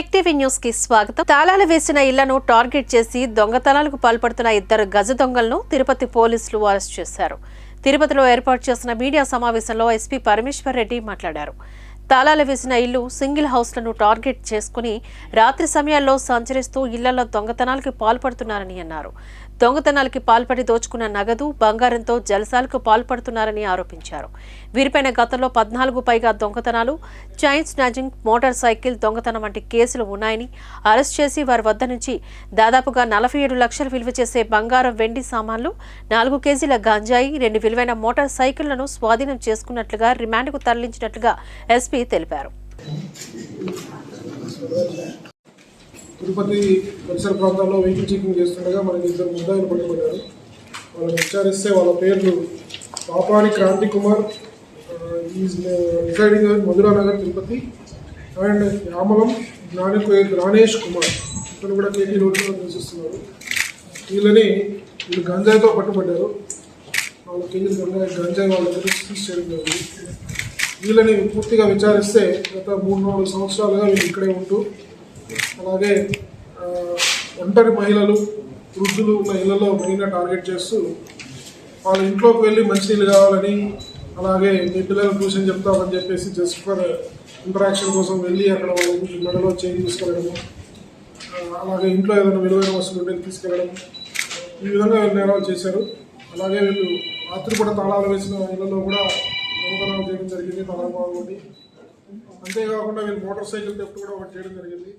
NTV న్యూస్కి స్వాగతం. తాళాలు వేసిన ఇళ్ళను టార్గెట్ చేసి దొంగతనాలకు పాల్పడుతున్న ఇద్దరు గజ దొంగలను తిరుపతి పోలీసులు అరెస్ట్ చేశారు. తిరుపతిలో ఏర్పాటు చేసిన మీడియా సమావేశంలో ఎస్పీ పరమేశ్వర్ రెడ్డి మాట్లాడారు. తాళాలు వేసిన ఇల్లు సింగిల్ హౌస్లను టార్గెట్ చేసుకుని రాత్రి సమయాల్లో సంచరిస్తూ ఇళ్ళలో దొంగతనాలకు పాల్పడుతున్నారని అన్నారు. దొంగతనాలకి పాల్పడి దోచుకున్న నగదు బంగారంతో జలసాలకు పాల్పడుతున్నారని ఆరోపించారు. వీరిపైన గతంలో పద్నాలుగు పైగా దొంగతనాలు చైన్ స్నాచింగ్ మోటార్ సైకిల్ దొంగతనం వంటి కేసులు ఉన్నాయని అరెస్ట్ చేసి వారి వద్ద నుంచి దాదాపుగా నలభై ఏడు లక్షలు విలువ చేసే బంగారం వెండి సామాన్లు నాలుగు కేజీల గంజాయి రెండు విలువైన మోటార్ సైకిళ్ళను స్వాధీనం చేసుకున్నట్లుగా రిమాండ్కు తరలించినట్లుగా ఎస్పీ తెలిపారు. తిరుపతి పరిసర ప్రాంతాల్లో వెహికల్ చెకింగ్ చేస్తుండగా మనకి ఇద్దరు ముద్దాయిలు పట్టుబడ్డారు. వాళ్ళని విచారిస్తే వాళ్ళ పేర్లు పాపాని Kranti Kumar is residing Madhura Nagar Tirupati and యామలం జ్ఞాని జ్ఞానేష్ కుమార్. ఇతను కూడా కేటీ రోడ్లో నివసిస్తున్నారు. వీళ్ళని వీళ్ళు గంజాయితో పట్టుబడ్డారు. వాళ్ళ కేజీలు గంజాయి గంజాయి వాళ్ళ దగ్గర సీజ్ చేయడం జరిగింది. వీళ్ళని పూర్తిగా విచారిస్తే గత మూడు నాలుగు సంవత్సరాలుగా వీళ్ళు ఇక్కడే ఉంటూ అలాగే ఒంటరి మహిళలు వృద్ధులు ఉన్న ఇళ్ళలో మెయిన్గా టార్గెట్ చేస్తూ వాళ్ళ ఇంట్లోకి వెళ్ళి మంచినీళ్ళు కావాలని అలాగే మీ పిల్లలు ట్యూషన్ చెప్తామని చెప్పేసి జస్ట్ ఫర్ ఇంటరాక్షన్ కోసం వెళ్ళి అక్కడ వాళ్ళ మెడలో చేంజ్ తీసుకెళ్ళడము అలాగే ఇంట్లో ఏదైనా విలువైన వస్తువులు ఉంటే తీసుకెళ్ళడం ఈ విధంగా వీళ్ళు నేరాలు చేశారు. అలాగే వీళ్ళు రాత్రి కూడా తాళాలు వేసిన ఇళ్ళలో కూడా దొంగతనాలు చేయడం జరిగింది తాళాలు బాగుంది అంతేకాకుండా వీళ్ళు మోటార్ సైకిల్ తెఫ్ట్ కూడా ఒకటి చేయడం జరిగింది.